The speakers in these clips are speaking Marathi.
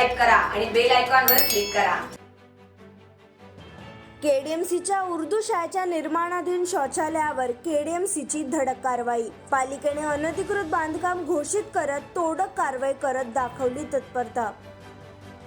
सबस्क्राईब करा आणि बेल आयकॉनवर क्लिक करा. केडीएमसीच्या उर्दू शाळेच्या निर्माणाधीन शौचालयावर केडीएमसीची धडक कारवाई. पालिकेने अनधिकृत बांधकाम घोषित करत तोडक कारवाई करत दाखवली तत्परता.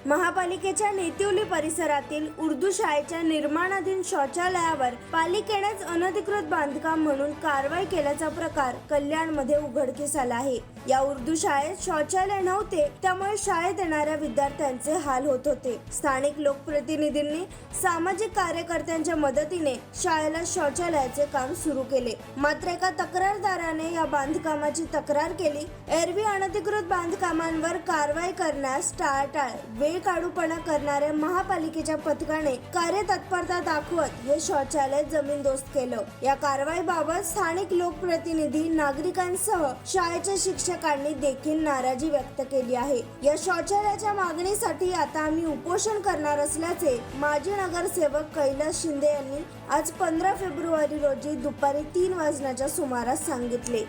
महापालिकेच्या नेतिवली परिसरातील उर्दू शाळेच्या निर्माणाधीन शौचालयावर पालिकेनेच अनधिकृत बांधकाम म्हणून कारवाई केल्याचा प्रकार कल्याणमध्ये उघडकीस आला आहे. या उर्दू शाळेत शौचालय नव्हते त्यामुळे शाळेत येणाऱ्या विद्यार्थ्यांचे हाल होत होते. स्थानिक लोकप्रतिनिधींनी सामाजिक कार्यकर्त्यांच्या मदतीने शाळेला शौचालयाचे काम सुरू केले. मात्र एका तक्रारदाराने या बांधकामाची तक्रार केली. एरवी अनधिकृत बांधकामांवर कारवाई करण्यास टाळाटाळ वेळ काढूपणा करणाऱ्या महापालिकेच्या पथकाने कार्यतत्परता दाखवत हे शौचालय जमीनदोस्त केलं. या कारवाईबाबत स्थानिक लोकप्रतिनिधी नागरिकांसह शाळेच्या शिक्षकांनी देखील नाराजी व्यक्त केली आहे. या शौचालयाच्या मागणीसाठी आता आम्ही उपोषण करणार असल्याचे माजी नगरसेवक कैलास शिंदे यांनी आज पंधरा फेब्रुवारी रोजी दुपारी तीन वाजण्याच्या सुमारास सांगितले.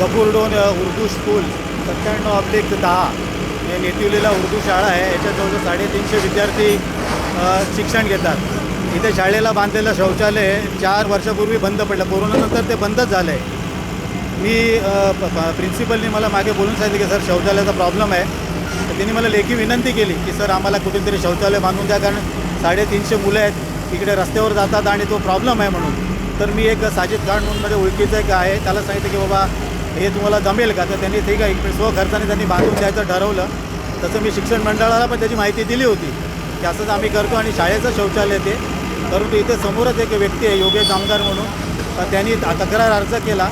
कपूरडोन उर्दू स्कूल सत्त्याण्णव अब्लिक दहा. हे नेतिवलीला उर्दू शाळा आहे. याच्यात जवळजवळ साडेतीनशे विद्यार्थी शिक्षण घेतात. इथे शाळेला बांधलेलं शौचालय चार वर्षापूर्वी बंद पडलं. कोरोनानंतर ते बंदच झालं आहे मी प्रिन्सिपलनी मला मागे बोलून सांगितलं की सर शौचालयाचा प्रॉब्लेम आहे. तर त्यांनी मला लेखी विनंती केली की सर आम्हाला कुठेतरी शौचालय बांधून द्या कारण साडेतीनशे मुलं आहेत इकडे रस्त्यावर जातात आणि तो प्रॉब्लेम आहे म्हणून. तर मी एक साजिद खान म्हणून माझ्या ओळखीचं एक आहे त्याला सांगितलं की बाबा हे तुम्हाला जमेल का? तर त्यांनी ठीक आहे स्वखर्चाने त्यांनी बांधून द्यायचं ठरवलं. तसं मी शिक्षण मंडळाला पण त्याची माहिती दिली होती की असंच आम्ही करतो आणि शाळेचं शौचालय ते. परंतु इथे समोरच एक व्यक्ती आहे योगेश जामदार म्हणून. तर त्यांनी तक्रार अर्ज केला.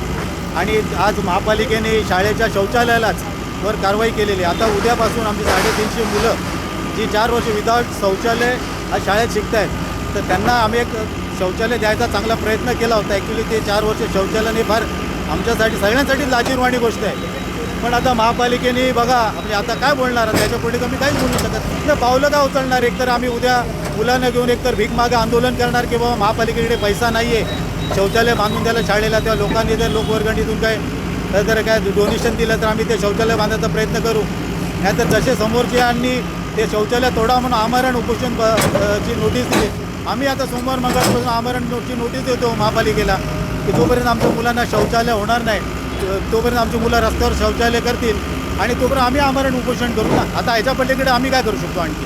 आणि आज महापालिकेने शाळेच्या शौचालयालाच वर कारवाई केलेली आहे. आता उद्यापासून आमची साडेतीनशे मुलं जी चार वर्ष विदाउट शौचालय आज शाळेत शिकत आहेत तर त्यांना आम्ही एक शौचालय द्यायचा चांगला प्रयत्न केला होता. ॲक्च्युली ते चार वर्ष शौचालयाने फार आमच्यासाठी सगळ्यांसाठी लाजीरवाणी गोष्ट आहे. पण आता महापालिकेने बघा म्हणजे आता काय बोलणार? त्याच्यापुढे तुम्ही काहीच बोलू शकत नाही. पावलं का उचलणार? एकतर आम्ही उद्या मुलांना घेऊन एकतर भीक मागे आंदोलन करणार की बाबा महापालिकेकडे पैसा नाही आहे शौचालय बांधून द्यायला शाळेला त्या लोकांनी जर लोकवर्गणीतून काय तर काय डोनेशन दिलं तर आम्ही ते शौचालय बांधायचा प्रयत्न करू. नाहीतर जसे समोरच्यांनी ते शौचालय तोडा म्हणून आमरण उपोषण ब- ची नोटीस दिली. आम्ही आता सोमवार मंगळवारपासून आमरणची नोटीस देतो महापालिकेला की जोपर्यंत आमच्या मुलांना शौचालय होणार नाही तोपर्यंत आमची मुलं रस्त्यावर शौचालय करतील आणि तोपर्यंत आम्ही आमरण उपोषण करू ना. आता ह्याच्या पलीकडे आम्ही काय करू शकतो आणखी?